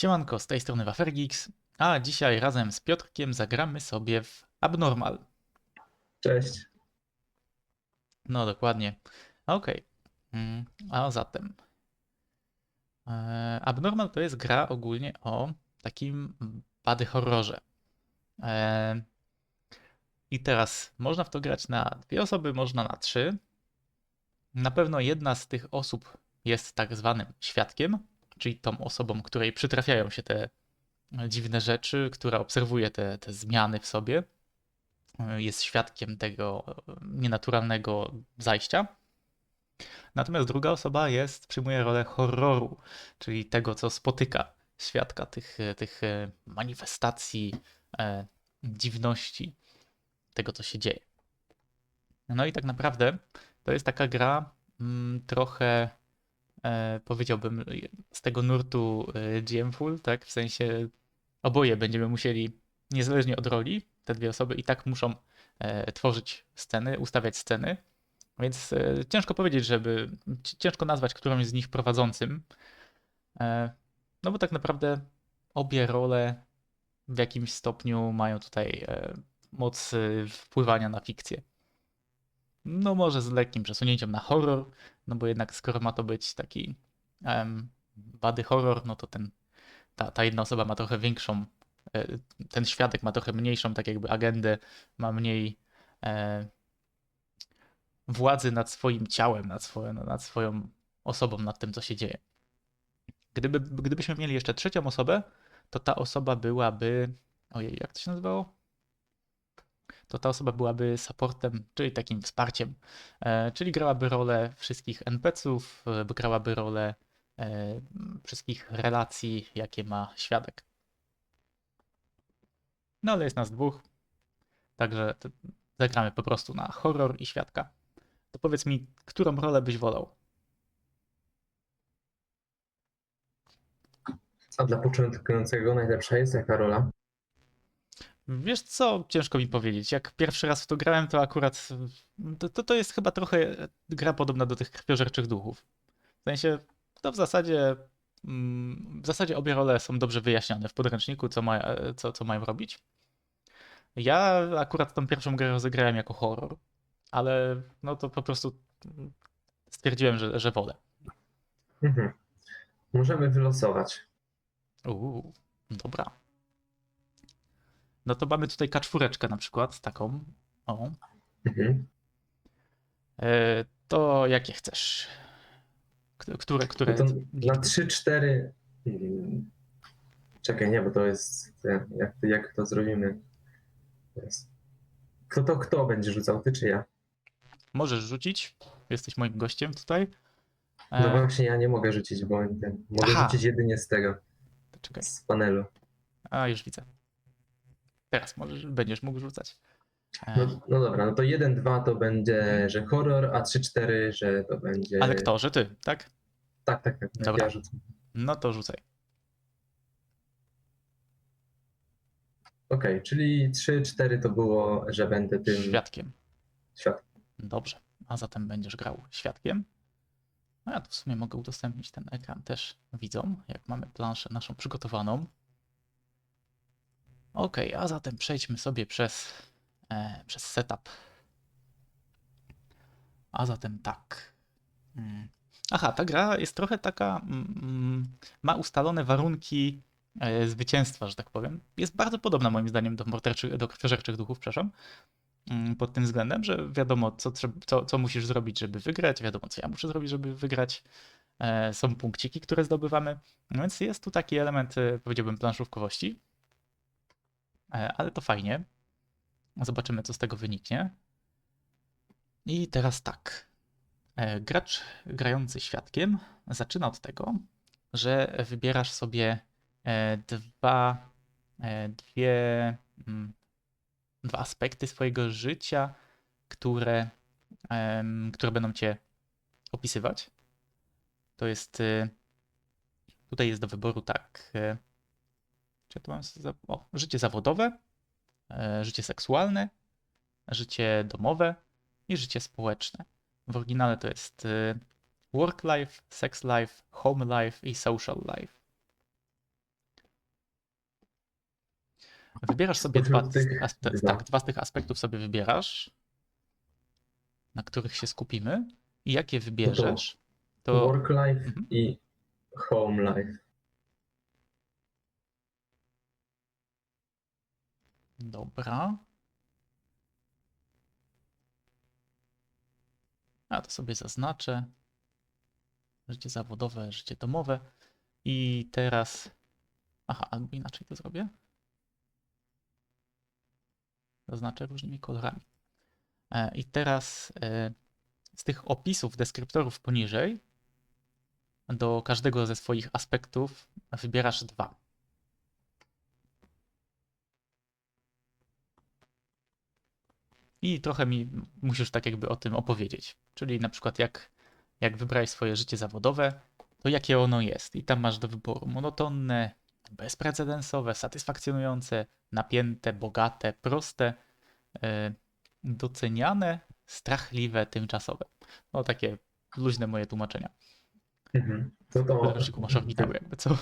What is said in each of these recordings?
Siemanko, z tej strony Wafergix, a dzisiaj razem z Piotrkiem zagramy sobie w Abnormal. Cześć. No dokładnie. Okej. Mm, A zatem. e, Abnormal to jest gra ogólnie o takim bady horrorze. E, I teraz można w to grać na dwie osoby, można na trzy. Na pewno jedna z tych osób jest tak zwanym świadkiem, czyli tą osobą, której przytrafiają się te dziwne rzeczy, która obserwuje te, te zmiany w sobie, jest świadkiem tego nienaturalnego zajścia. Natomiast druga osoba jest, przyjmuje rolę horroru, czyli tego, co spotyka świadka tych, tych manifestacji, e, dziwności, tego, co się dzieje. No i tak naprawdę to jest taka gra mm, trochę e, powiedziałbym, z tego nurtu e, GM Full, tak? W sensie oboje będziemy musieli, niezależnie od roli, te dwie osoby i tak muszą e, tworzyć sceny, ustawiać sceny. Więc e, ciężko powiedzieć, żeby. ci- Ciężko nazwać którąś z nich prowadzącym. E, no bo tak naprawdę obie role w jakimś stopniu mają tutaj e, moc e, wpływania na fikcję. No może z lekkim przesunięciem na horror, no bo jednak skoro ma to być taki um, bady horror, no to ten, ta, ta jedna osoba ma trochę większą, e, ten świadek ma trochę mniejszą tak jakby agendę, ma mniej e, władzy nad swoim ciałem, nad, swoją, nad swoją osobą, nad tym, co się dzieje. Gdyby, gdybyśmy mieli jeszcze trzecią osobę, to ta osoba byłaby. Ojej, jak to się nazywało? To ta osoba byłaby supportem, czyli takim wsparciem, e, czyli grałaby rolę wszystkich NPC-ów, e, grałaby rolę e, wszystkich relacji, jakie ma świadek. No ale jest nas dwóch, także zagramy po prostu na horror i świadka. To powiedz mi, którą rolę byś wolał? A dla początkującego najlepsza jest jaka rola? Wiesz co, ciężko mi powiedzieć. Jak pierwszy raz w to grałem, to akurat to, to, to jest chyba trochę gra podobna do tych krwiożerczych duchów. W sensie, to w zasadzie mm, w zasadzie obie role są dobrze wyjaśnione w podręczniku, co, ma, co, co mają robić. Ja akurat tą pierwszą grę rozegrałem jako horror, ale no to po prostu stwierdziłem, że, że wolę. Mhm. Możemy wylosować. Uuu, dobra. No to mamy tutaj kaczwóreczkę na przykład, taką. O. Mhm. E, to jakie chcesz? Które, które? No na 3-4. mm, Czekaj, nie, bo to jest. Jak, jak to zrobimy? Kto to kto będzie rzucał? Ty czy ja? Możesz rzucić. Jesteś moim gościem tutaj. No E, właśnie, ja nie mogę rzucić, bo ten, mogę Aha. rzucić jedynie z tego, czekaj. z panelu. A, już widzę. Teraz możesz, będziesz mógł rzucać. No, no dobra, no to 1-2 to będzie, że horror, a 3-4, że to będzie. ale kto, że ty, tak? Tak, tak, tak. Dobra. Ja rzucę. No to rzucaj. Okej, czyli 3-4 to było, że będę tym Świadkiem. świadkiem. Dobrze. A zatem będziesz grał świadkiem. No ja tu w sumie mogę udostępnić ten ekran też widzom, jak mamy planszę naszą przygotowaną. Ok, a zatem przejdźmy sobie przez, e, przez setup. A zatem tak. Mm. Aha, ta gra jest trochę taka, mm, ma ustalone warunki e, zwycięstwa, że tak powiem. Jest bardzo podobna moim zdaniem do, do krwiożerczych duchów, przepraszam mm, pod tym względem, że wiadomo, co, co, co musisz zrobić, żeby wygrać, wiadomo, co ja muszę zrobić, żeby wygrać. E, Są punkciki, które zdobywamy, no więc jest tu taki element, e, powiedziałbym, planszówkowości, ale to fajnie. Zobaczymy, co z tego wyniknie. I teraz tak. E, Gracz grający świadkiem zaczyna od tego, że wybierasz sobie e, dwa, e, dwie, mm, dwa aspekty swojego życia, które, które będą cię opisywać. To jest. Tutaj jest do wyboru tak. Czy mam. za- O, życie zawodowe, e, życie seksualne, życie domowe i życie społeczne. W oryginale to jest y, work life, sex life, home life i social life. Wybierasz sobie dwa dwa. tak, dwa z tych aspektów sobie wybierasz, na których się skupimy. I jak je wybierzesz, to Work life Mhm. i home life. Dobra. A to sobie zaznaczę. Życie zawodowe, życie domowe. I teraz. Aha, albo inaczej to zrobię. Zaznaczę różnymi kolorami. E, I teraz e, z tych opisów, deskryptorów poniżej, do każdego ze swoich aspektów wybierasz dwa. I trochę mi musisz tak jakby o tym opowiedzieć. Czyli na przykład jak, jak wybrałeś swoje życie zawodowe, to jakie ono jest. I tam masz do wyboru monotonne, bezprecedensowe, satysfakcjonujące, napięte, bogate, proste, e, doceniane, strachliwe, tymczasowe. No takie luźne moje tłumaczenia. Mhm. To, podręczniku masz orbitę, jakby co.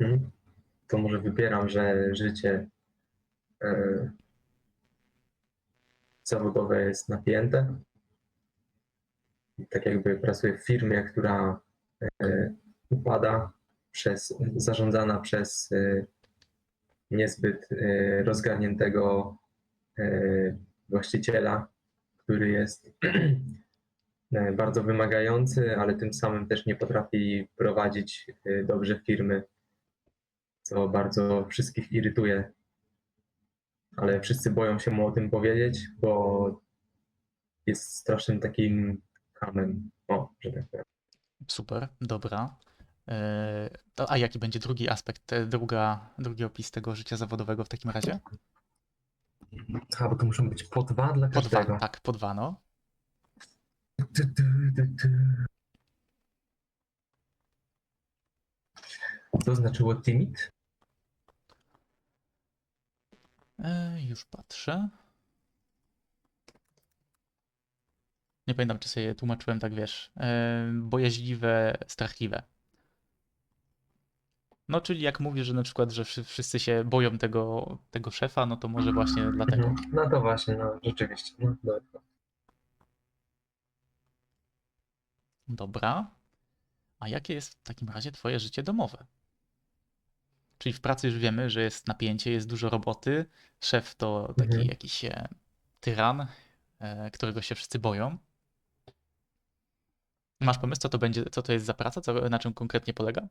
Mhm. to może wybieram, że życie e, zawodowe jest napięte. Tak jakby pracuję w firmie, która e, upada przez, zarządzana przez e, niezbyt e, rozgarniętego właściciela, który jest bardzo wymagający, ale tym samym też nie potrafi prowadzić dobrze firmy, co bardzo wszystkich irytuje. Ale wszyscy boją się mu o tym powiedzieć, bo jest strasznym takim hamem. O, że tak powiem. Super, dobra. E, to, a jaki będzie drugi aspekt, druga, drugi opis tego życia zawodowego w takim razie? A, bo to muszą być po dwa dla Po dwa, każdego. tak, po dwa, no. Co znaczyło timid? E, już patrzę. Nie pamiętam, czy sobie tłumaczyłem tak, wiesz, e, bojaźliwe, strachliwe. No, czyli jak mówisz, że na przykład, że wszy- wszyscy się boją tego, tego szefa, no to może właśnie dlatego. Mhm. No to właśnie, no rzeczywiście. No, dobra. Dobra. A jakie jest w takim razie twoje życie domowe? Czyli w pracy już wiemy, że jest napięcie, jest dużo roboty. Szef to taki Mhm. jakiś e, tyran, e, którego się wszyscy boją. Masz pomysł, co to będzie, co to jest za praca, co, na czym konkretnie polega?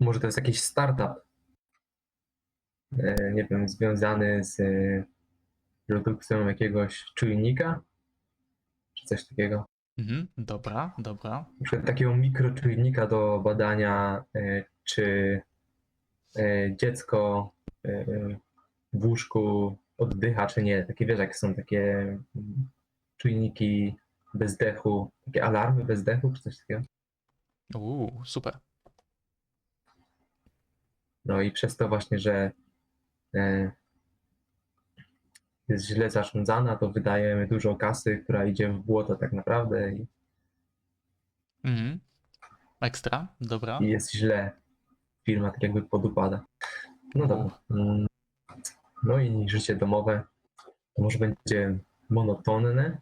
Może to jest jakiś startup, e, nie wiem, związany z produkcją jakiegoś czujnika, czy coś takiego. Mhm, dobra, dobra. Na przykład takiego mikroczujnika do badania, e, czy e, dziecko e, w łóżku oddycha, czy nie. Takie wiesz, jak są takie mm, czujniki bezdechu, takie alarmy bezdechu, czy coś takiego. Uuu, super. No i przez to właśnie, że jest źle zarządzana, to wydajemy dużo kasy, która idzie w błoto tak naprawdę i, Mhm. Ekstra, dobra. i jest źle. Firma tak jakby podupada. No dobra. Mm, No i życie domowe to może będzie monotonne.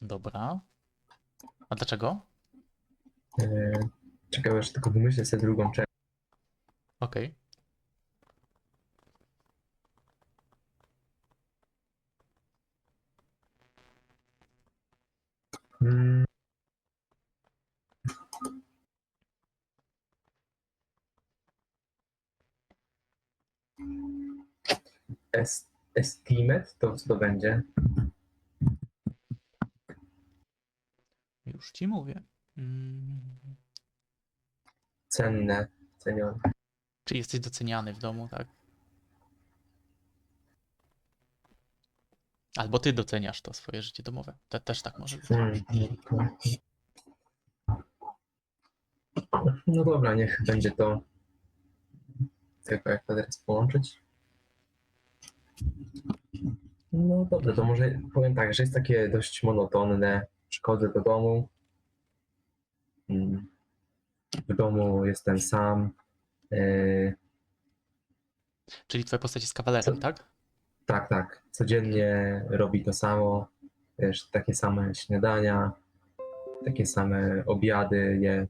Dobra. A dlaczego? E, Czekaj, aż tylko wymyślę sobie drugą część. Okej. Es- Estimate to co to będzie? Już ci mówię. Mm. Cenne, cenione. Czy jesteś doceniany w domu, tak? Albo ty doceniasz to swoje życie domowe. Te, też tak może być. Mm. No dobra, niech będzie to. Tylko jak to teraz połączyć? No dobrze, to może powiem tak, że jest takie dość monotonne. Przychodzę do domu, mm, w domu jestem sam. E, Czyli twoja postać jest kawalerem, Co- tak? Tak, tak. Codziennie robi to samo. Wiesz, takie same śniadania, takie same obiady je.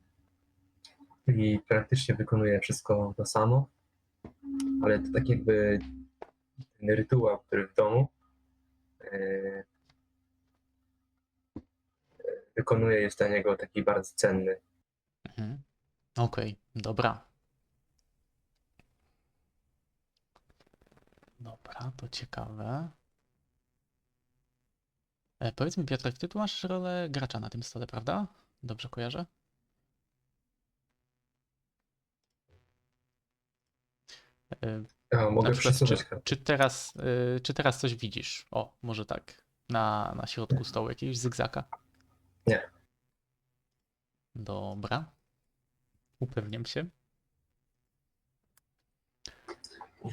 I praktycznie wykonuje wszystko to samo. Ale to tak jakby ten rytuał, który w domu e, wykonuje, jest dla niego taki bardzo cenny. Mhm. Okej, dobra. Dobra, to ciekawe. E, powiedz mi, Piotrek, ty tu masz rolę gracza na tym stole, prawda? Dobrze kojarzę? E, A, na mogę przykład, przesuwać czy, czy, teraz, e, czy teraz coś widzisz? O, może tak. Na, na środku stołu jakiegoś zygzaka. Nie. Dobra. Upewniam się.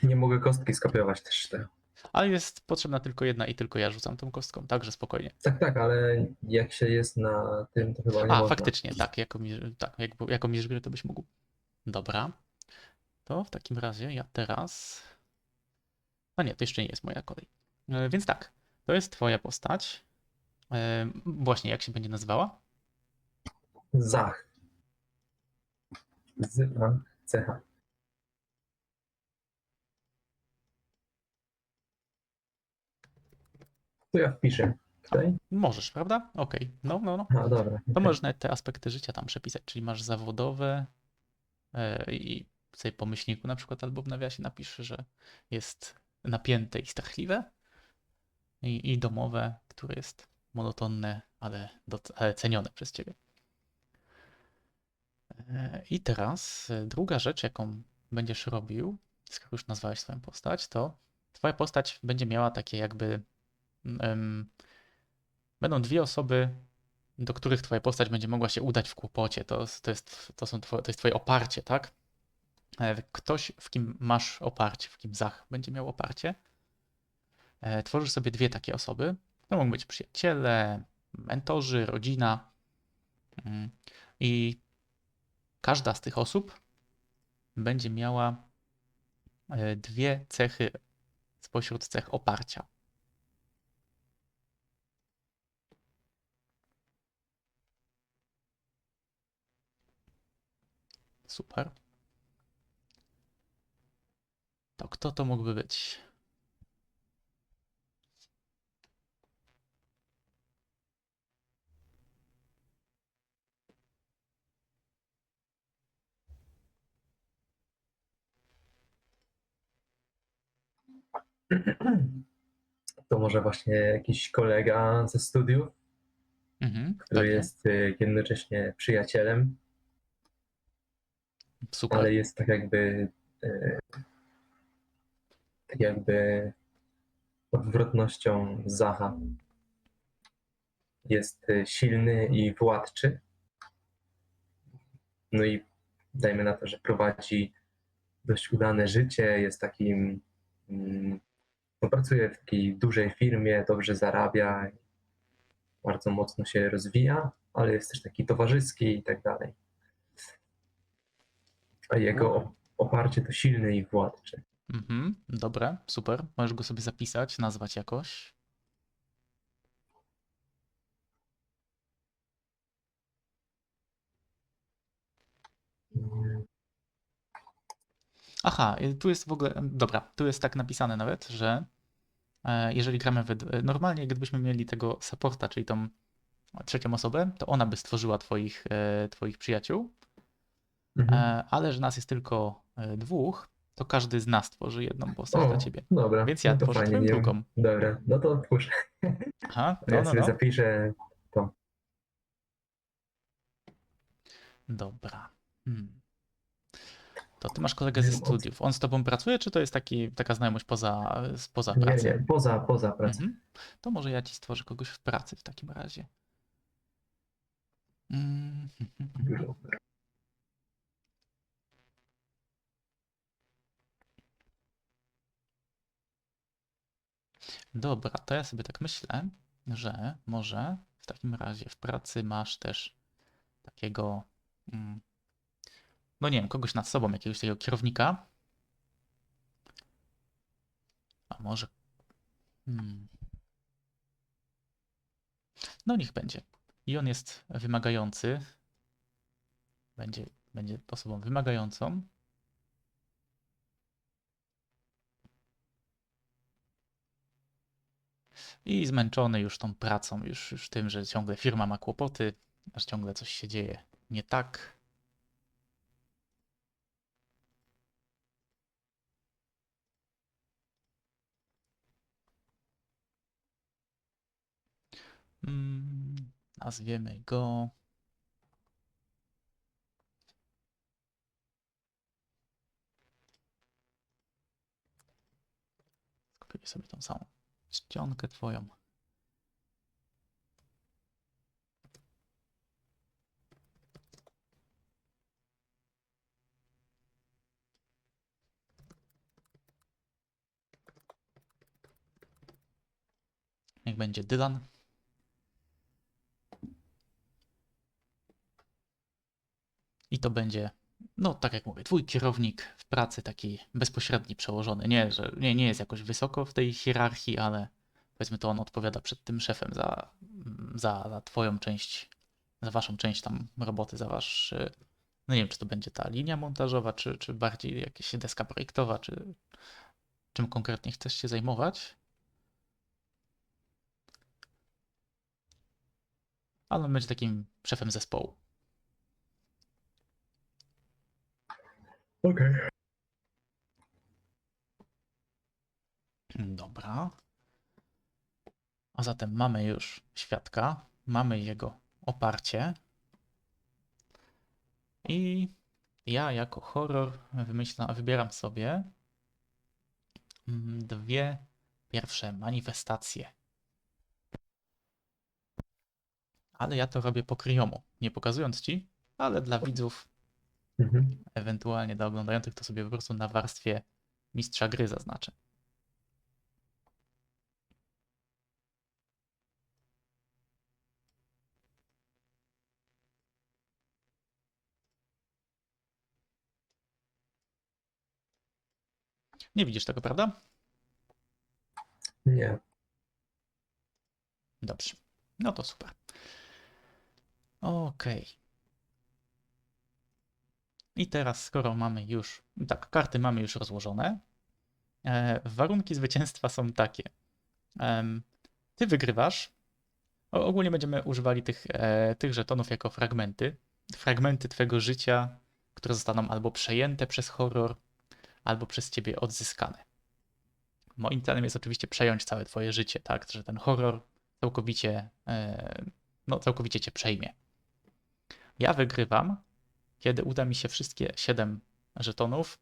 Nie mogę kostki skopiować też. Tak, Ale jest potrzebna tylko jedna i tylko ja rzucam tą kostką, także spokojnie. tak, tak ale jak się jest na tym, to chyba nie A, można. faktycznie, tak, jako, tak jak, jako mierz gry to byś mógł. Dobra. To w takim razie ja teraz. A nie, to jeszcze nie jest moja kolej. E, Więc tak, to jest twoja postać. E, Właśnie, jak się będzie nazywała? Zach. Z, a, cecha. To ja wpiszę tutaj. Możesz, prawda? Okej, no, no, no. A, dobra. To okej. możesz nawet te aspekty życia tam przepisać, czyli masz zawodowe e, i sobie po myślniku na przykład albo w nawiasie napisz, że jest napięte i strachliwe i, i domowe, które jest monotonne, ale, ale cenione przez ciebie. E, I teraz e, druga rzecz, jaką będziesz robił, skoro już nazwałeś swoją postać, to twoja postać będzie miała takie jakby em, będą dwie osoby, do których twoja postać będzie mogła się udać w kłopocie. To, to, jest, to, są to jest twoje oparcie, tak? E, Ktoś, w kim masz oparcie, w kim Zach będzie miał oparcie. E, Tworzysz sobie dwie takie osoby. To mogą być przyjaciele, mentorzy, rodzina. Mm. I każda z tych osób będzie miała e, dwie cechy spośród cech oparcia. Super. To kto to mógłby być? To może właśnie jakiś kolega ze studiów, Mhm, który pewnie. jest y, jednocześnie przyjacielem, Super. ale jest tak jakby y, jakby odwrotnością Zacha. Jest y, silny i władczy. No i dajmy na to, że prowadzi dość udane życie, jest takim, mm, no pracuje w takiej dużej firmie, dobrze zarabia, bardzo mocno się rozwija, ale jest też taki towarzyski i tak dalej. A jego op- oparcie to silny i władczy. Mhm, dobre, super. Możesz go sobie zapisać, nazwać jakoś. Aha, tu jest w ogóle, dobra, tu jest tak napisane nawet, że e, jeżeli gramy we, normalnie, gdybyśmy mieli tego supporta, czyli tą trzecią osobę, to ona by stworzyła twoich, e, twoich przyjaciół, Mhm. e, ale że nas jest tylko dwóch, to każdy z nas tworzy jedną postać dla O, ciebie. dobra, Więc ja no to tworzę fajnie, nie drugą. Dobra, no to twórz. Aha, Ja no, no, sobie no. zapiszę. Dobra. Hmm. To ty masz kolegę ze Nie studiów. On z tobą pracuje, czy to jest taki, taka znajomość poza, spoza Nie, pracy? nie, poza, poza pracą. Mhm. To może ja ci stworzę kogoś w pracy w takim razie. Mm, Dobra, to ja sobie tak myślę, że może w takim razie w pracy masz też takiego mm, no nie wiem, kogoś nad sobą, jakiegoś takiego kierownika. A może. Hmm. No niech będzie. I on jest wymagający. Będzie, będzie osobą wymagającą. I zmęczony już tą pracą, już, już tym, że ciągle firma ma kłopoty, aż ciągle coś się dzieje nie tak. Mm, nazwiemy go. Skopiuję sobie tą samą czcionkę twoją. Niech będzie Dylan. I to będzie, no tak jak mówię, twój kierownik w pracy, taki bezpośredni przełożony. Nie, że nie, nie jest jakoś wysoko w tej hierarchii, ale powiedzmy to on odpowiada przed tym szefem za, za, za twoją część, za waszą część tam roboty, za wasz, y, no nie wiem, czy to będzie ta linia montażowa, czy, czy bardziej jakaś deska projektowa, czy czym konkretnie chcesz się zajmować. Ale on będzie takim szefem zespołu. Okej. Dobra. A zatem mamy już świadka, mamy jego oparcie. I ja jako horror wybieram sobie dwie pierwsze manifestacje. Ale ja to robię po kryjomu, nie pokazując ci, ale dla widzów, Mhm. ewentualnie dla oglądających, to sobie po prostu na warstwie mistrza gry zaznaczę. Nie widzisz tego, prawda? Nie. Dobrze. No to super. Okej. I teraz, skoro mamy już, tak, karty mamy już rozłożone, e, warunki zwycięstwa są takie. Em, ty wygrywasz. O, ogólnie będziemy używali tych, e, tych żetonów jako fragmenty. Fragmenty twojego życia, które zostaną albo przejęte przez horror, albo przez ciebie odzyskane. Moim celem jest oczywiście przejąć całe twoje życie, tak, że ten horror całkowicie, e, no, całkowicie cię przejmie. Ja wygrywam, kiedy uda mi się wszystkie 7 żetonów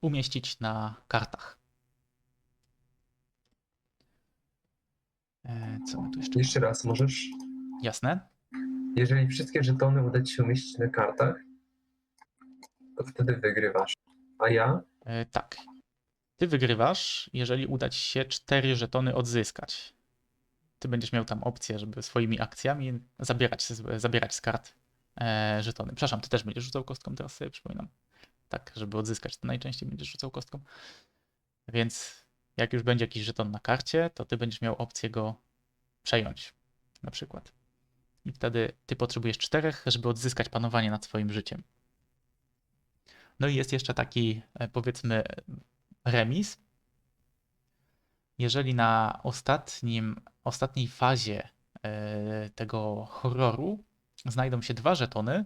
umieścić na kartach. E, co my tu jeszcze? Jeszcze raz, możesz? Jasne? Jeżeli wszystkie żetony uda ci się umieścić na kartach, to wtedy wygrywasz. A ja? E, tak. Ty wygrywasz, jeżeli uda ci się 4 żetony odzyskać. Ty będziesz miał tam opcję, żeby swoimi akcjami zabierać, zabierać z kart e, żetony. Przepraszam, ty też będziesz rzucał kostką, teraz sobie przypominam. Tak, żeby odzyskać, to najczęściej będziesz rzucał kostką. Więc jak już będzie jakiś żeton na karcie, to ty będziesz miał opcję go przejąć, na przykład. I wtedy ty potrzebujesz czterech, żeby odzyskać panowanie nad swoim życiem. No i jest jeszcze taki, e, powiedzmy, remis. Jeżeli na ostatnim, ostatniej fazie e, tego horroru znajdą się dwa żetony,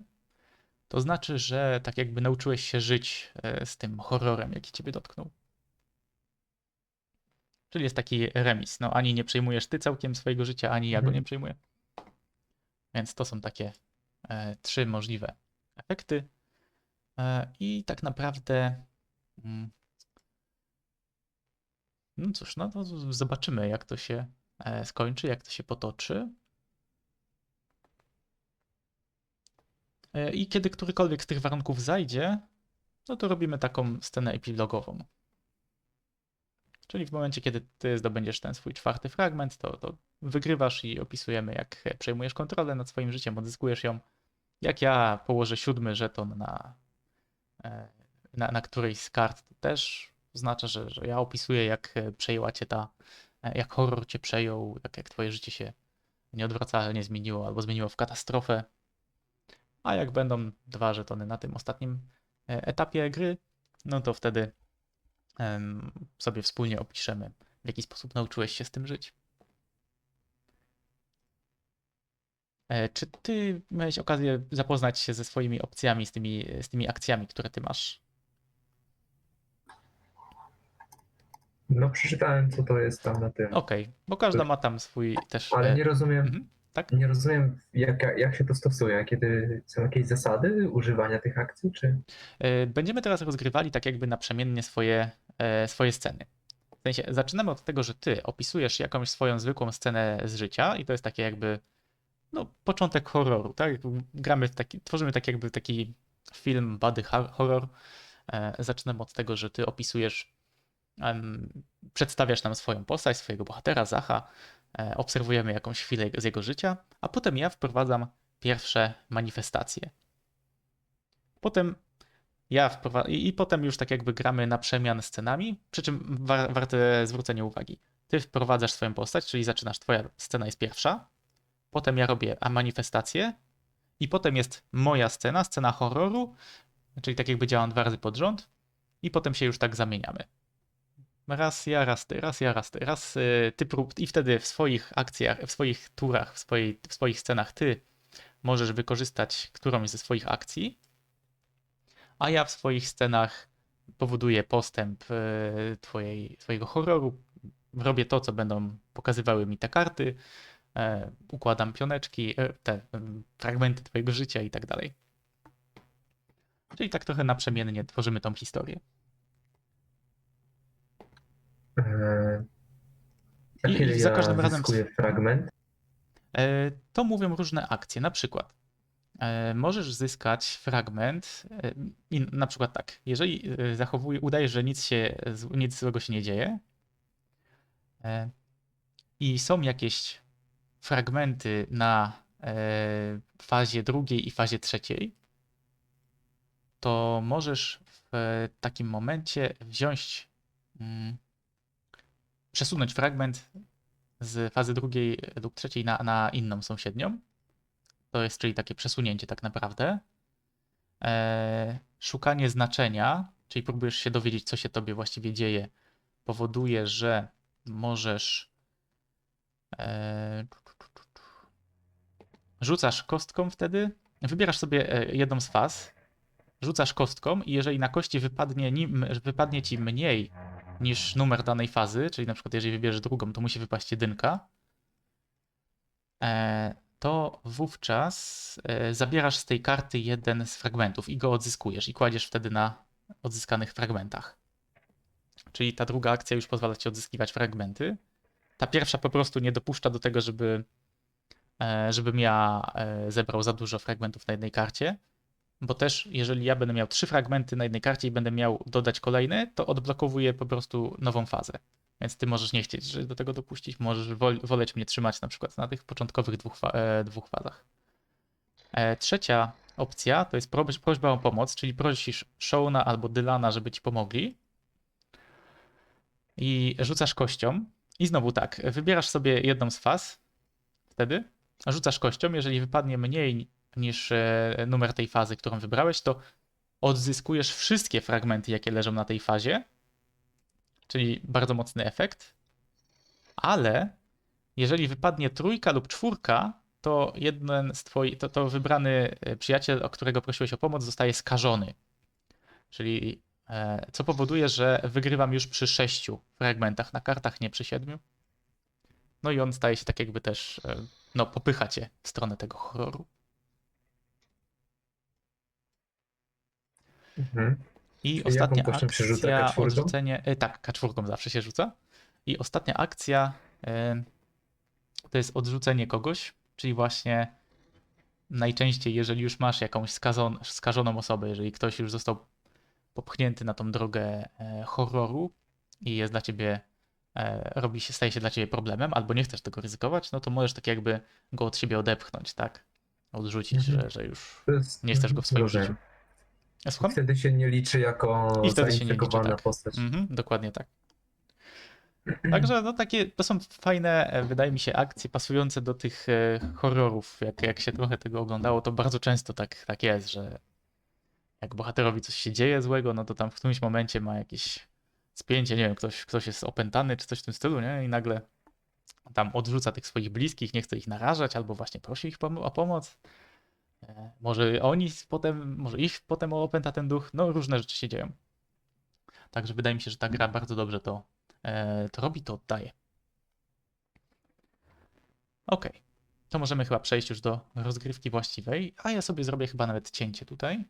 to znaczy, że tak jakby nauczyłeś się żyć e, z tym horrorem, jaki ciebie dotknął. Czyli jest taki remis. No ani nie przejmujesz ty całkiem swojego życia, ani ja go Mhm. nie przejmuję. Więc to są takie e, trzy możliwe efekty. E, I tak naprawdę. Mm, no cóż, no to zobaczymy, jak to się e, skończy, jak to się potoczy. I kiedy którykolwiek z tych warunków zajdzie, no to robimy taką scenę epilogową. Czyli w momencie, kiedy ty zdobędziesz ten swój czwarty fragment, to, to wygrywasz i opisujemy, jak przejmujesz kontrolę nad swoim życiem, odzyskujesz ją Jak ja położę siódmy żeton na, e, na, na którejś z kart, to też oznacza, że, że ja opisuję, jak e, przejęła cię ta, e, jak horror cię przejął, jak, jak twoje życie się nieodwracalnie zmieniło albo zmieniło w katastrofę. A jak będą dwa żetony na tym ostatnim e, etapie gry, no to wtedy sobie wspólnie opiszemy, w jaki sposób nauczyłeś się z tym żyć. E, Czy ty miałeś okazję zapoznać się ze swoimi opcjami, z tymi, z tymi akcjami, które ty masz? No przeczytałem, co to jest tam na tym, Okej, bo każda ma tam swój też. ale e, nie rozumiem, mhm, tak? nie rozumiem jak, jak się to stosuje, kiedy są jakieś zasady używania tych akcji, czy... E, Będziemy teraz rozgrywali tak jakby naprzemiennie swoje, e, swoje sceny. W sensie, zaczynamy od tego, że ty opisujesz jakąś swoją zwykłą scenę z życia i to jest takie jakby, no, początek horroru, tak? Gramy taki, tworzymy tak jakby taki film body horror. E, Zaczynamy od tego, że ty opisujesz, przedstawiasz nam swoją postać, swojego bohatera, Zacha, e, obserwujemy jakąś chwilę z jego życia, a potem ja wprowadzam pierwsze manifestacje. Potem ja wprowa- i, potem już tak jakby gramy na przemian scenami, przy czym wa- warte zwrócenia uwagi. Ty wprowadzasz swoją postać, czyli zaczynasz, twoja scena jest pierwsza, potem ja robię a manifestację i potem jest moja scena, scena horroru, czyli tak jakby działam dwa razy pod rząd i potem się już tak zamieniamy. Raz ja, raz ty, raz ja, raz ty, raz y, ty prób i wtedy w swoich akcjach, w swoich turach, w, swojej, w swoich scenach ty możesz wykorzystać którąś ze swoich akcji, a ja w swoich scenach powoduję postęp e, twojej, twojego horroru. Robię to, co będą pokazywały mi te karty. e, Układam pioneczki, e, te em, fragmenty twojego życia i tak dalej. Czyli tak trochę naprzemiennie tworzymy tą historię. E, I- kiedy i za ja każdym razem- zyskuję fragment, E, To mówią różne akcje. Na przykład e, możesz zyskać fragment e, i na przykład tak, jeżeli e, zachowuje, udajesz, że nic, się, z- nic złego się nie dzieje e, i są jakieś fragmenty na e, fazie drugiej i fazie trzeciej, to możesz w takim momencie wziąć, mm, przesunąć fragment z fazy drugiej lub trzeciej na, na inną sąsiednią. To jest czyli takie przesunięcie tak naprawdę. E, szukanie znaczenia, czyli próbujesz się dowiedzieć, co się tobie właściwie dzieje, powoduje, że możesz e, rzucasz kostką wtedy, wybierasz sobie e, jedną z faz, rzucasz kostką i jeżeli na kości wypadnie, nim, wypadnie ci mniej niż numer danej fazy, czyli na przykład jeżeli wybierzesz drugą, to musi wypaść jedynka, e, to wówczas e, zabierasz z tej karty jeden z fragmentów i go odzyskujesz i kładziesz wtedy na odzyskanych fragmentach. Czyli ta druga akcja już pozwala ci odzyskiwać fragmenty. Ta pierwsza po prostu nie dopuszcza do tego, żeby, e, żebym ja zebrał za dużo fragmentów na jednej karcie. Bo też, jeżeli ja będę miał trzy fragmenty na jednej karcie i będę miał dodać kolejny, to odblokowuję po prostu nową fazę. Więc ty możesz nie chcieć do tego dopuścić, możesz wol, woleć mnie trzymać na przykład na tych początkowych dwóch, fa- e, dwóch fazach. E, trzecia opcja to jest proś- prośba o pomoc, czyli prosisz Shona albo Dylana, żeby ci pomogli. I rzucasz kością. I znowu tak, wybierasz sobie jedną z faz wtedy, rzucasz kością, jeżeli wypadnie mniej niż e, numer tej fazy, którą wybrałeś, to odzyskujesz wszystkie fragmenty, jakie leżą na tej fazie, czyli bardzo mocny efekt, ale jeżeli wypadnie trójka lub czwórka, to jeden z twoich, to, to wybrany e, przyjaciel, o którego prosiłeś o pomoc, zostaje skażony. Czyli e, co powoduje, że wygrywam już przy sześciu fragmentach na kartach, nie przy siedmiu. No i on staje się tak jakby też, no popycha cię w stronę tego horroru. Mhm. I jaką ostatnia kością się rzuca? akcja, K4? odrzucenie, y, tak, kaczwórką zawsze się rzuca. I ostatnia akcja y, to jest odrzucenie kogoś, czyli właśnie najczęściej, jeżeli już masz jakąś skazon, skażoną osobę, jeżeli ktoś już został popchnięty na tą drogę e, horroru i jest dla ciebie, robi się, staje się dla ciebie problemem, albo nie chcesz tego ryzykować, no to możesz tak jakby go od siebie odepchnąć, tak? odrzucić, Mhm. że, że już nie chcesz go w swoim życiu. Ja Słucham? Wtedy się nie liczy jako I wtedy się nie liczy, tak. postać. Mhm, dokładnie tak. Także no takie, to są fajne, e, wydaje mi się, akcje pasujące do tych e, horrorów. Jak, jak się trochę tego oglądało, to bardzo często tak, tak jest, że jak bohaterowi coś się dzieje złego, no to tam w którymś momencie ma jakieś spięcie, nie wiem, ktoś, ktoś jest opętany czy coś w tym stylu, nie? I nagle tam odrzuca tych swoich bliskich, nie chce ich narażać, albo właśnie prosi ich pom- o pomoc. Może oni potem, może ich potem opęta ten duch, no różne rzeczy się dzieją. Także wydaje mi się, że ta gra bardzo dobrze to, e, to robi, to oddaje. Ok, to możemy chyba przejść już do rozgrywki właściwej, a ja sobie zrobię chyba nawet cięcie tutaj.